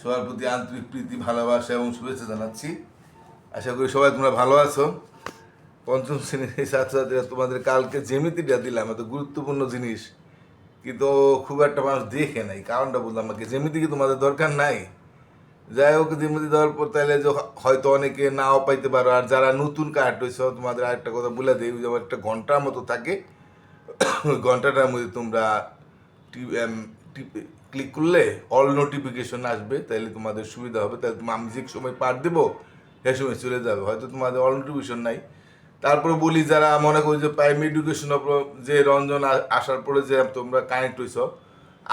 সবার প্রতি আন্তরিক প্রীতি, ভালোবাসা এবং শুভেচ্ছা জানাচ্ছি। আশা করি সবাই তোমরা ভালো আছো। পঞ্চম শ্রেণির এই ছাত্রছাত্রীরা তোমাদের কালকে জ্যামিতিটা দিলাম, এত গুরুত্বপূর্ণ জিনিস, কিন্তু খুব একটা মানুষ দেখে নাই। কারণটা বললাম আমাকে জ্যামিতি কি তোমাদের দরকার নাই? যাই হোক জ্যামিতি দেওয়ার পর তাহলে যে হয়তো অনেকে নাও পাইতে পারো। আর যারা নতুন কার্ড হয়েছে তোমাদের আরেকটা কথা বলে দিই যেমন একটা ঘণ্টার মতো থাকে। ঘন্টাটার মধ্যে তোমরা ক্লিক করলে অল নোটিফিকেশন আসবে তাহলে তোমাদের সুবিধা হবে। তাহলে তুমি আমি যে সময় পাঠ দেবো, সে সময় চলে যাবে। হয়তো তোমাদের অল নোটিফিকেশন নাই। তারপরে বলি, যারা মনে করি যে প্রাইমারি এডুকেশন যে রঞ্জন আসার পরে যে তোমরা কানেক্ট হয়েছ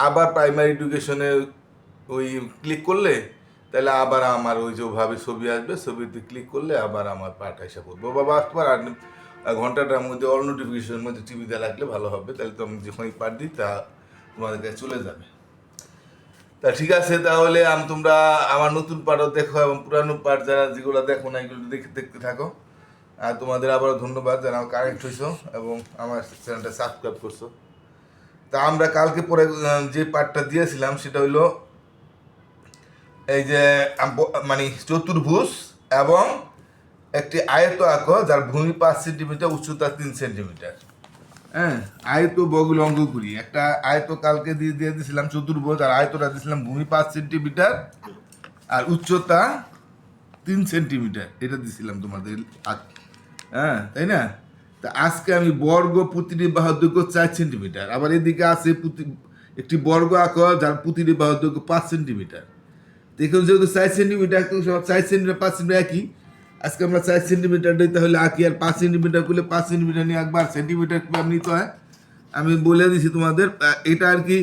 আবার প্রাইমারি এডুকেশনে ওই ক্লিক করলে তাহলে আবার আমার ওই যে ওভাবে ছবি আসবে, ছবিতে ক্লিক করলে আবার আমার পাঠ এসে করব বাবা আর আর ঘন্টাটার মধ্যে অল নোটিফিকেশনের মধ্যে টিভিতে লাগলে ভালো হবে। তাহলে তো আমি যখনই পাঠ দিই, তা তোমাদের কাছে চলে যাবে। তা ঠিক আছে, তাহলে আমি তোমরা আমার নতুন পাঠও দেখো এবং পুরানো পাঠ যারা যেগুলো দেখো না, এগুলো দেখে দেখতে থাকো। আর তোমাদের আবারও ধন্যবাদ যারা কানেক্ট হয়েছো এবং আমার চ্যানেলটা সাবস্ক্রাইব করছ। তা আমরা কালকে পরে যে পাঠটা দিয়েছিলাম সেটা হইল এই যে মানে চতুর্ভুজ এবং একটি আয়ত আঁকো যার ভূমি পাঁচ সেন্টিমিটার, উচ্চতা তিন সেন্টিমিটার। হ্যাঁ আয়ত বগুল অঙ্ক করি। একটা আয়ত কালকে দিয়ে দিয়ে দিয়েছিলাম চতুর্ভুজ, আর আয়তটা দিয়েছিলাম ভূমি পাঁচ সেন্টিমিটার, আর উচ্চতা তিন সেন্টিমিটার। এটা দিয়েছিলাম তোমাদের হ্যাঁ তাই না? তা আজকে আমি বর্গ প্রতিটি বাহুর দৈর্ঘ্য চার সেন্টিমিটার। আবার এদিকে আছে একটি বর্গ আঁকো, যার প্রতিটি বাহুর দৈর্ঘ্য পাঁচ সেন্টিমিটার। দেখুন যেহেতু চার সেন্টিমিটার চার সেন্টিমিটার, পাঁচ সেন্টিমিটার একই আজকে আমরা চার সেন্টিমিটার দিই, তাহলে আঁকি আর পাঁচ সেন্টিমিটার করলে পাঁচ সেন্টিমিটার নিয়ে একবার সেন্টিমিটার নিতে হয়। আমি বলে দিছি তোমাদের এটা আর কি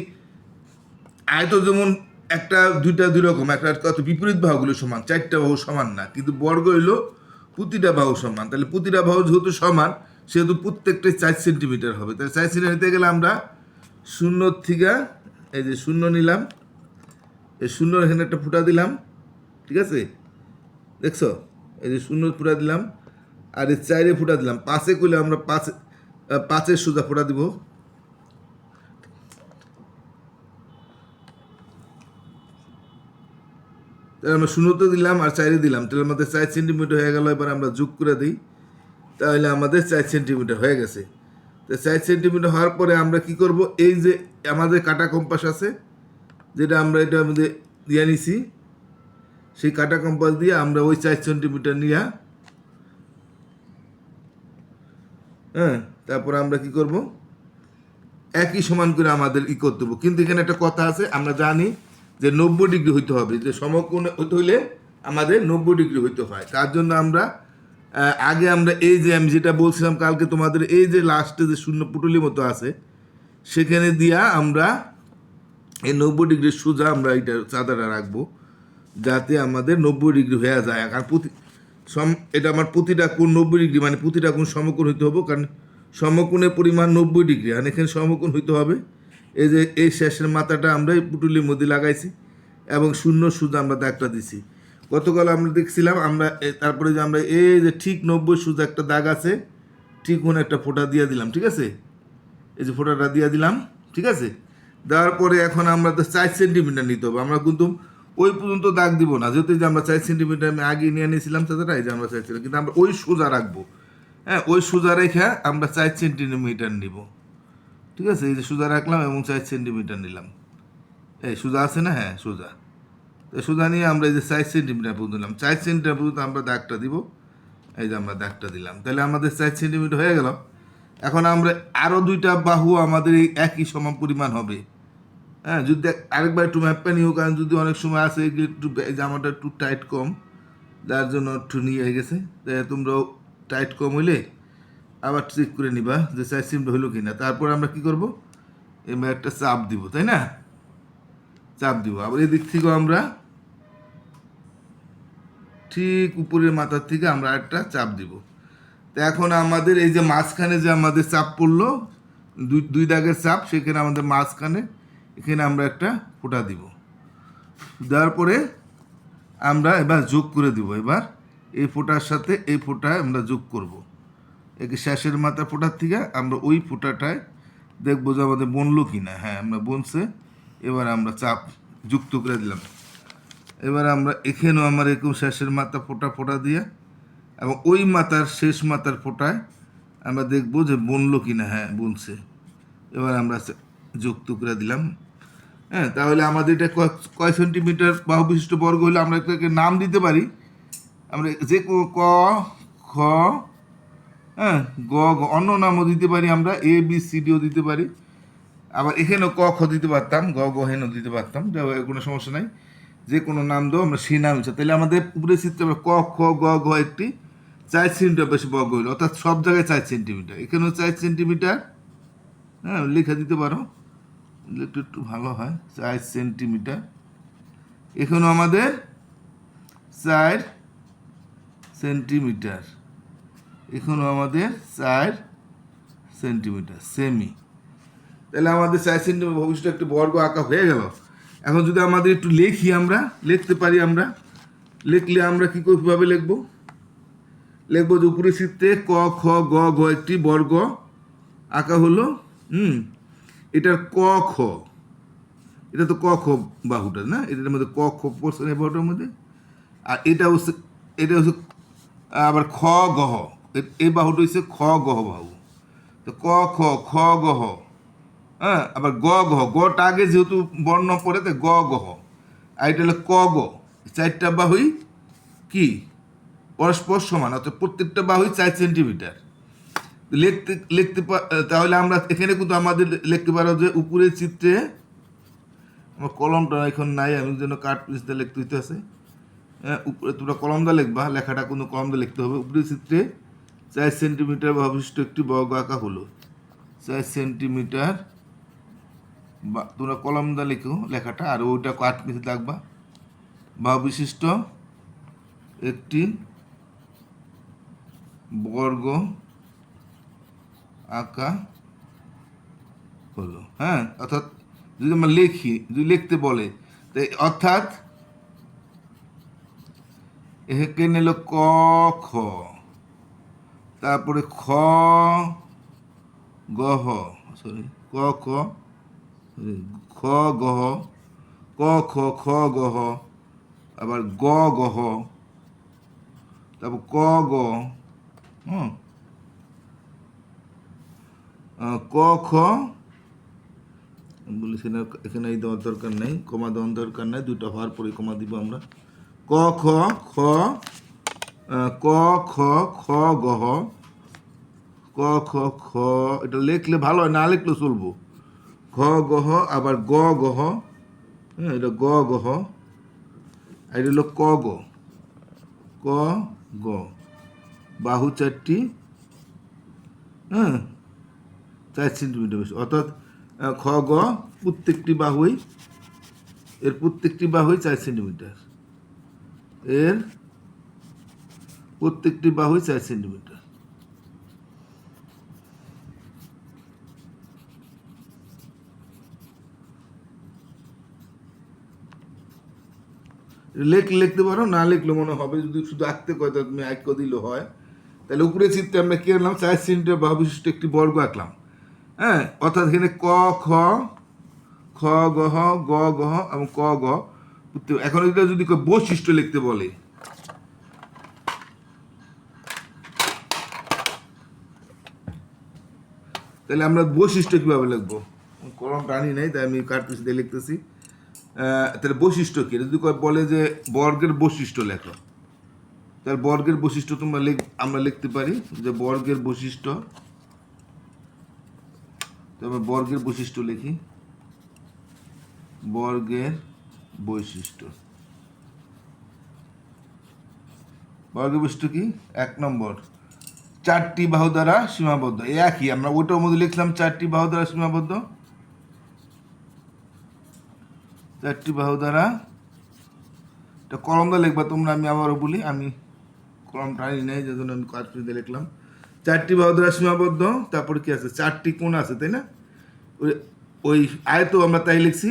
আয়ত যেমন একটা, দুইটা দুই রকম, একটা কত বিপরীত বাহুগুলো সমান, চারটা বাহু সমান না, কিন্তু বর্গ হইল প্রতিটা বাহু সমান। তাহলে প্রতিটা বাহু যেহেতু সমান, সেহেতু প্রত্যেকটাই চার সেন্টিমিটার হবে। তাহলে চার সেন্টিমিটার নিতে গেলে আমরা শূন্য থেকে, এই যে শূন্য নিলাম, এই শূন্য এখানে একটা ফুটা দিলাম, ঠিক আছে? দেখছ? এই যে শূন্য ফুটা দিলাম, আর এই চারে ফুটা দিলাম। পাঁচে করলে আমরা পাঁচ পাঁচের সোজা ফুটা দিব। তাহলে আমরা শূন্যতে দিলাম আর চাইরে দিলাম। তাহলে আমাদের চার সেন্টিমিটার হয়ে গেল, এবার আমরা যোগ করে দিই। তাহলে আমাদের চার সেন্টিমিটার হয়ে গেছে। তো চার সেন্টিমিটার হওয়ার পরে আমরা কি করব? এই যে আমাদের কাটা কম্পাস আছে, যেটা আমরা এটা মধ্যে দিয়ে নিছি। সেই কাটা কম্পাস দিয়ে আমরা ওই চার সেন্টিমিটার নিয়ে হ্যাঁ তারপর আমরা কি করব? একই সমান করে আমাদের ই করতে হবে। কিন্তু এখানে একটা কথা আছে, আমরা জানি যে নব্বই ডিগ্রি হইতে হবে। যে সমকোণ হইতে হইলে আমাদের নব্বই ডিগ্রি হইতে হয়। তার জন্য আমরা আগে আমরা এই যে আমি যেটা বলছিলাম কালকে তোমাদের, এই যে লাস্টে যে শূন্য পুটুলির মতো আছে, সেখানে দিয়া আমরা এই নব্বই ডিগ্রি সোজা আমরা এটা চাঁদাটা রাখব। যাতে আমাদের নব্বই ডিগ্রি হয়ে যায়। আর প্রতি সম এটা আমার প্রতিটা কোণ নব্বই ডিগ্রি মানে প্রতিটা কোণ সমকোণ হইতে হবে, কারণ সমকোণের পরিমাণ নব্বই ডিগ্রি। আর এখানে সমকোণ হইতে হবে। এই যে এই শেষের মাথাটা আমরা এই পুটুলির মধ্যে লাগাইছি এবং শূন্য সুদ আমরা দাগটা দিছি। গতকাল আমরা দেখছিলাম, আমরা তারপরে যে আমরা এই যে ঠিক নব্বই সুদ একটা দাগ আছে, ঠিক কোন একটা ফোঁটা দিয়ে দিলাম, ঠিক আছে? এই যে ফোঁটাটা দিয়ে দিলাম, ঠিক আছে? দেওয়ার পরে এখন আমরা তো চার সেন্টিমিটার নিতে হবে। আমরা কিন্তু ওই পর্যন্ত দাগ দিব না। যেহেতু যে আমরা চার সেন্টিমিটার আমি আগে নিয়ে নিয়েছিলাম তাদের এই যে আমরা চাইছিলাম, কিন্তু আমরা ওই সোজা রাখব। হ্যাঁ ওই সোজা রেখে আমরা চার সেন্টিমিটার নিব। ঠিক আছে? এই যে সোজা রাখলাম এবং চার সেন্টিমিটার নিলাম। এই সোজা আছে না? হ্যাঁ সোজা। তো সোজা নিয়ে আমরা এই যে চার সেন্টিমিটার পর্যন্ত দিলাম চার সেন্টিমিটার পর্যন্ত আমরা দাগটা দিব। এই যে আমরা দাগটা দিলাম। তাহলে আমাদের চার সেন্টিমিটার হয়ে গেল। এখন আমরা আরও দুইটা বাহু আমাদের এই একই সমান পরিমাণ হবে। হ্যাঁ যদি আরেকবার একটু ম্যাপটা নিও, কারণ যদি অনেক সময় আছে এগুলো একটু জামাটা একটু টাইট কম যার জন্য একটু নিয়ে হয়ে গেছে। তাই তোমরাও টাইট কম হইলে আবার চেক করে নিবা যে চার সিমটা হইল কি না তারপর আমরা কি করব? এবার একটা চাপ দিব, তাই না? চাপ দিব। আবার এদিক থেকেও আমরা ঠিক উপরের মাথার থেকে আমরা একটা চাপ দিব। তো এখন আমাদের এই যে মাঝখানে যে আমাদের চাপ পড়ল, দুই দুই দাগের চাপ, সেখানে আমাদের মাঝখানে এখানে আমরা একটা ফোঁটা দিব। দেওয়ার পরে আমরা এবার যোগ করে দিব। এবার এই ফোঁটার সাথে এই ফোঁটায় আমরা যোগ করব। একে শেষের মাথা ফোঁটার থেকে আমরা ওই ফোঁটাটায় দেখব যে আমাদের বনলো কি না হ্যাঁ আমরা বনছে, এবার আমরা চাপ যুক্ত করে দিলাম। এবার আমরা এখানেও আমার এরকম শেষের মাথা ফোটা ফোটা দিয়ে এবং ওই মাথার শেষ মাথার ফোটায় আমরা দেখব যে বনলো কি না হ্যাঁ বুনছে। এবার আমরা যুক্ত করে দিলাম। হ্যাঁ তাহলে আমাদের এটা কয়- সেন্টিমিটার বাহু বিশিষ্ট বর্গ হলে আমরা এটাকে নাম দিতে পারি? আমরা যে কো- খ হ্যাঁ গ গ, অন্য নামও দিতে পারি আমরা এ বি সি ডিও দিতে পারি। আবার এখানেও ক, খ দিতে পারতাম, গ গ হেনও দিতে পারতাম কোনো সমস্যা নাই। যে কোনো নাম দেবো আমরা সেই নাম ইচ্ছা তাহলে আমাদের উপরে চিত্রে আমরা ক, খ, গ ঘ একটি চার সেন্টিমিটার বেশি বর্গ হইল, অর্থাৎ সব জায়গায় চার সেন্টিমিটার এখানেও চার সেন্টিমিটার হ্যাঁ লিখে দিতে পারো। একটু একটু ভালো হয়, চার সেন্টিমিটার। এখানেও আমাদের চার সেন্টিমিটার। এখানেও আমাদের চার সেন্টিমিটার সেমি তাহলে আমাদের চার সেন্টিমিটার ভবিষ্যতে একটি বর্গ আঁকা হয়ে গেল। এখন যদি আমাদের একটু লিখি আমরা, লিখতে পারি আমরা, লিখলে আমরা কী কীভাবে লিখব? লিখব যে উপরে চিত্রে ক, খ, গ ঘ একটি বর্গ আঁকা হলো, হুম এটার ক, খ। এটা তো ক, খ বাহুটা, না? এটার মধ্যে ক, খ পড়ছে এই বাহুটার মধ্যে? আর এটা হচ্ছে এটা হচ্ছে, আবার খ গহ এই বাহুটা হচ্ছে খ গহ বাহু। তো ক, খ খ গহ হ্যাঁ? আবার গ গহ গটা আগে যেহেতু বর্ণ পড়ে তো গ গহ আর এটা হলো ক, গ। চারটা বাহুই কি? পরস্পর সমান, অর্থাৎ প্রত্যেকটা বাহুই চার সেন্টিমিটার। লিখতে লিখতে তাহলে আমরা এখানে কিন্তু আমাদের লিখতে পারো যে উপরের চিত্রে আমার কলমটা এখন নাই, আমি যেন কাঠ পিস দিয়ে লিখতে হইতে আছে উপরে তোমরা কলম দা লিখবা, লেখাটা কোনো কলম দিয়ে লিখতে হবে। উপরের চিত্রে চার সেন্টিমিটার বা বিশিষ্ট একটি বর্গ আঁকা হলো। চার সেন্টিমিটার বা, তোমরা কলম দা লিখো লেখাটা, আর ওইটা কাঠ পিসে লাগবা বা বিশিষ্ট একটি বর্গ আঁকা হলো হ্যাঁ? অর্থাৎ যদি আমরা লিখি, যদি লিখতে বলে, তাই অর্থাৎ একে নিল ক, খ। তারপরে খ গহ সরি ক খ খ গহ ক, খ খ গহ আবার গ গহ তারপর ক, গ হুম ক, খ। বলি সেখানে এখানে এই দেওয়ার দরকার নেই, কমা দেওয়ার দরকার নেই দুটো হওয়ার পরে কমা দিব আমরা। ক, খ খ ক, খ খ গহ ক, খ খ, এটা লিখলে ভালো হয়, না লিখলে চলবো। খ গহ আবার গ গহ হ্যাঁ এটা গ গহ আর এটা হলো ক, গ। ক, গ। বাহু চারটি। হ্যাঁ চার সেন্টিমিটার বেশি অর্থাৎ খ, গ, প্রত্যেকটি বাহুই, এর প্রত্যেকটি বাহুই চার সেন্টিমিটার। এর প্রত্যেকটি বাহুই চার সেন্টিমিটার। লেখ, লিখতে পারো, না লিখলে মনে হবে যদি শুধু আঁকতে কয় তুমি আঁক দিলে হয়। তাহলে উপরে চিত্রে আমরা কি আনলাম চার সেন্টিমিটার বাহু বিশিষ্ট একটি বর্গ আঁকলাম। হ্যাঁ অর্থাৎ এখানে ক, খ খ গহ গ গহ এবং ক, গ। এখন এটা যদি বৈশিষ্ট্য লিখতে বলে, তাহলে আমরা বৈশিষ্ট্য কীভাবে লিখব? কলম টানি নাই, তাই আমি কার্তুস দিয়ে লিখতেছি। তাহলে বৈশিষ্ট্য কি? যদি বলে যে বর্গের বৈশিষ্ট্য লেখো, তাহলে বর্গের বৈশিষ্ট্য তোমরা লিখ আমরা লিখতে পারি যে বর্গের বৈশিষ্ট্য তবে বর্গের বৈশিষ্ট্য লিখি। বর্গের বৈশিষ্ট্য। বর্গের বৈশিষ্ট্য কি? এক নম্বর। চারটি বাহু দ্বারা সীমাবদ্ধ। একই। আমরা ওটার মধ্যে লিখলাম চারটি বাহু দ্বারা সীমাবদ্ধ। চারটি বাহু দ্বারা। এটা কলম দিয়ে লিখবা, তোমরা আমি আবারও বলি, আমি কলম টানি নেই যে জন্য আমি কাজ লিখলাম। চারটি বাহু সীমাবদ্ধ, তারপরে কি আছে? চারটি কোণ আছে, তাই না? ওই আয়তো আমরা তাই লিখছি।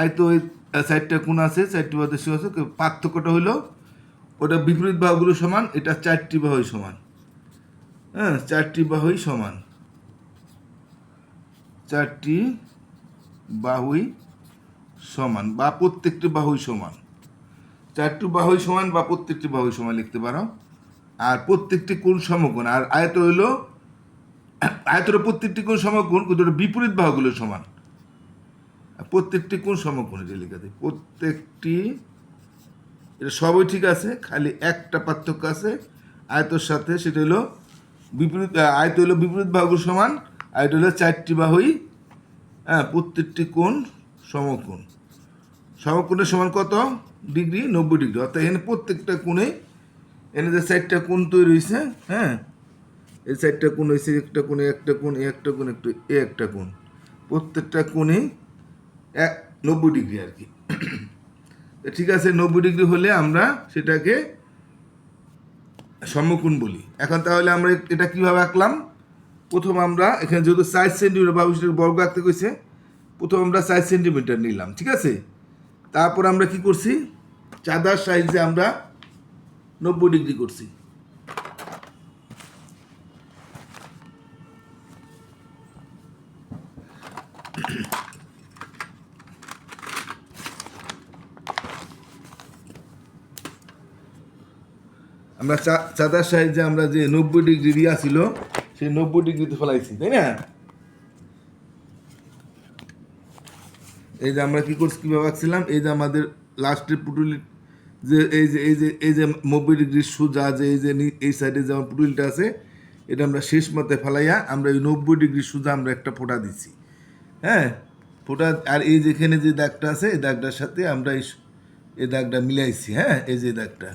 আয়তো ওই চারটা কোণ আছে, চারটি বাহু সীমাবদ্ধ কিন্তু পার্থক্যটা হলো ওটা বিপরীত বাহুগুলো সমান, এটা চারটি বাহুই সমান। হ্যাঁ চারটি বাহুই সমান। চারটি বাহুই সমান, বা প্রত্যেকটি বাহুই সমান। চারটি বাহুই সমান বা প্রত্যেকটি বাহুই সমান লিখতে পারো। আর প্রত্যেকটি কোণ সমকোণ, আর আয়ত হইল, আয়তের প্রত্যেকটি কোণ সমকোণ ওটা বিপরীত বাহুগুলো সমান। প্রত্যেকটি কোণ সমকোণ এটা লিখে দিই প্রত্যেকটি, এটা সবই ঠিক আছে, খালি একটা পার্থক্য আছে, আয়তর সাথে সেটা হলো বিপরীত আয়ত হলো বিপরীত বাহুগুলো সমান আয়ত হলো চারটি বাহুই হ্যাঁ প্রত্যেকটি কোণ সমকোণ। সমকোণের সমান কত? ডিগ্রি, নব্বই ডিগ্রি। অর্থাৎ এখানে প্রত্যেকটা কোণে যে চারটা কোণ তৈরি হয়েছে হ্যাঁ? এই চারটা কোন হয়েছে একটা কোণে একটা কোণ এ একটা কোণ একটু এ একটা কোণ। প্রত্যেকটা কোণে এক, নব্বই ডিগ্রি আর কি। ঠিক আছে, নব্বই ডিগ্রি হলে আমরা সেটাকে সম্মুখীন বলি। এখন তাহলে আমরা এটা কীভাবে আঁকলাম? প্রথম আমরা এখানে যেহেতু চার সেন্টিমিটার বা বর্গ আঁকতে কইছে, প্রথম আমরা চার সেন্টিমিটার নিলাম, ঠিক আছে? তারপর আমরা কি করছি? চাঁদার সাইজে আমরা নব্বই ডিগ্রি করছি। আমরা চাঁদার সাইজে আমরা যে নব্বই ডিগ্রি দিয়া ছিল, সেই নব্বই ডিগ্রিতে ফেলাইছি, তাই না? এই যে আমরা কি করছি, কীভাবে আঁকছিলাম এই যে আমাদের লাস্টের পুটুলি যে এই যে এই যে এই যে নব্বই ডিগ্রি সোজা যে এই যে এই সাইডে যে আমার পুটুলিটা আছে, এটা আমরা শেষ মতে ফেলাইয়া আমরা এই নব্বই ডিগ্রি সোজা আমরা একটা ফোঁটা দিছি। হ্যাঁ? ফোঁটা, আর এই যেখানে যে দাগটা আছে, এই দাগটার সাথে আমরা এই এই দাগটা মিলাইছি হ্যাঁ? এই যে দাগটা।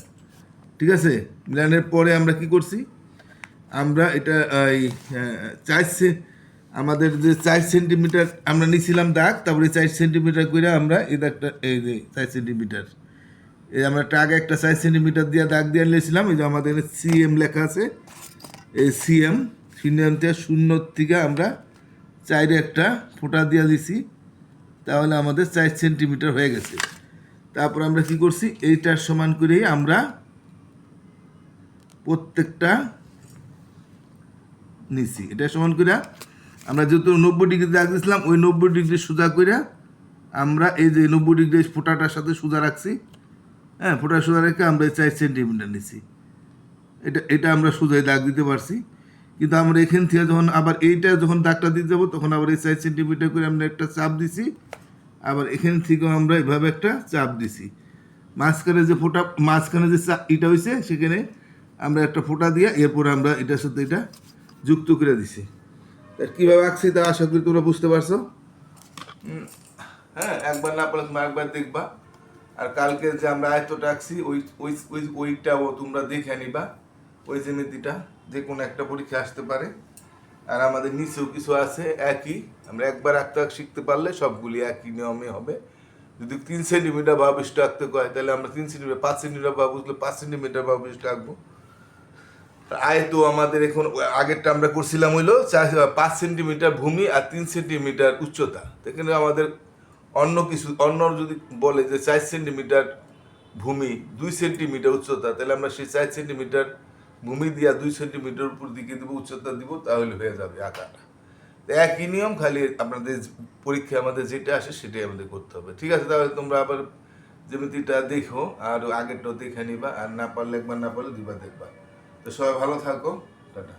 ঠিক আছে? মিলানোর পরে আমরা কি করছি? আমরা এটা, এই চার আমাদের যে চার সেন্টিমিটার আমরা নিছিলাম দাগ, তারপরে চার সেন্টিমিটার করে আমরা এই দাগটা, এই যে চার সেন্টিমিটার এই আমরা একটা আগে একটা চার সেন্টিমিটার দিয়ে দাগ দিয়ে নিয়েছিলাম, এই যে আমাদের সিএম লেখা আছে। এই সিএম শূন্যান্তে শূন্য থেকে আমরা চাইরে একটা ফোঁটা দিয়ে দিছি, তাহলে আমাদের চার সেন্টিমিটার হয়ে গেছে। তারপর আমরা কি করছি, এইটার সমান করেই আমরা প্রত্যেকটা নিছি। এটা সমান করে আমরা যেহেতু নব্বই ডিগ্রি দাগ দিয়েছিলাম ওই নব্বই ডিগ্রি সোজা করে আমরা এই যে নব্বই ডিগ্রি ফোঁটাটার সাথে সোজা রাখছি। হ্যাঁ ফোঁটা সোজা রেখে আমরা চার সেন্টিমিটার নিছি। এটা এটা আমরা সোজাই দাগ দিতে পারছি। কিন্তু আমরা এখান থেকে যখন আবার এইটা যখন দাগটা দিতে যাব, তখন আবার এই চার সেন্টিমিটার করে আমরা একটা চাপ দিছি। আবার এখান থেকেও আমরা এভাবে একটা চাপ দিছি। মাঝখানে যে ফোঁটা, মাঝখানে যে ইটা হয়েছে সেখানে আমরা একটা ফোঁটা দিয়ে এরপর আমরা এটার সাথে এটা যুক্ত করে দিছি। তার কীভাবে আঁকছি তা আশা করি তোমরা বুঝতে পারছ। হ্যাঁ একবার না পারলে তুমি একবার দেখবা। আর কালকে যে আমরা আয়তটা আঁকছি ওই ওই ওই ওইটাও তোমরা দেখে নিবা, ওই জ্যামিতিটা, যে কোনো একটা পরীক্ষা আসতে পারে। আর আমাদের নিচেও কিছু আছে, একই। আমরা একবার আঁকতে আঁক শিখতে পারলে সবগুলি একই নিয়মে হবে। যদি তিন সেন্টিমিটার বা বিশটা আঁকতে কয় তাহলে আমরা তিন সেন্টিমিটার, পাঁচ সেন্টিমিটার বা বুঝলে পাঁচ সেন্টিমিটার বা বিশটা আঁকবো আয়ত আমাদের এখন আগেরটা আমরা করছিলাম হইল, চার- পাঁচ সেন্টিমিটার ভূমি আর তিন সেন্টিমিটার উচ্চতা। এখানে আমাদের অন্য কিছু অন্য যদি বলে যে চার সেন্টিমিটার ভূমি, দুই সেন্টিমিটার উচ্চতা, তাহলে আমরা সেই চার সেন্টিমিটার ভূমি দিয়া দুই সেন্টিমিটার উপর দিকে দিব, উচ্চতা দিব, তাহলে হয়ে যাবে আঁকাটা একই নিয়ম খালি আপনাদের পরীক্ষা আমাদের যেটা আসে সেটাই আমাদের করতে হবে। ঠিক আছে, তাহলে তোমরা আবার জ্যামিতিটা দেখো, আর আগেরটাও দেখে নিবা, আর না পারলে একবার না পারলে দুবার দেখবা। তো সবাই ভালো থাকো, টাটা।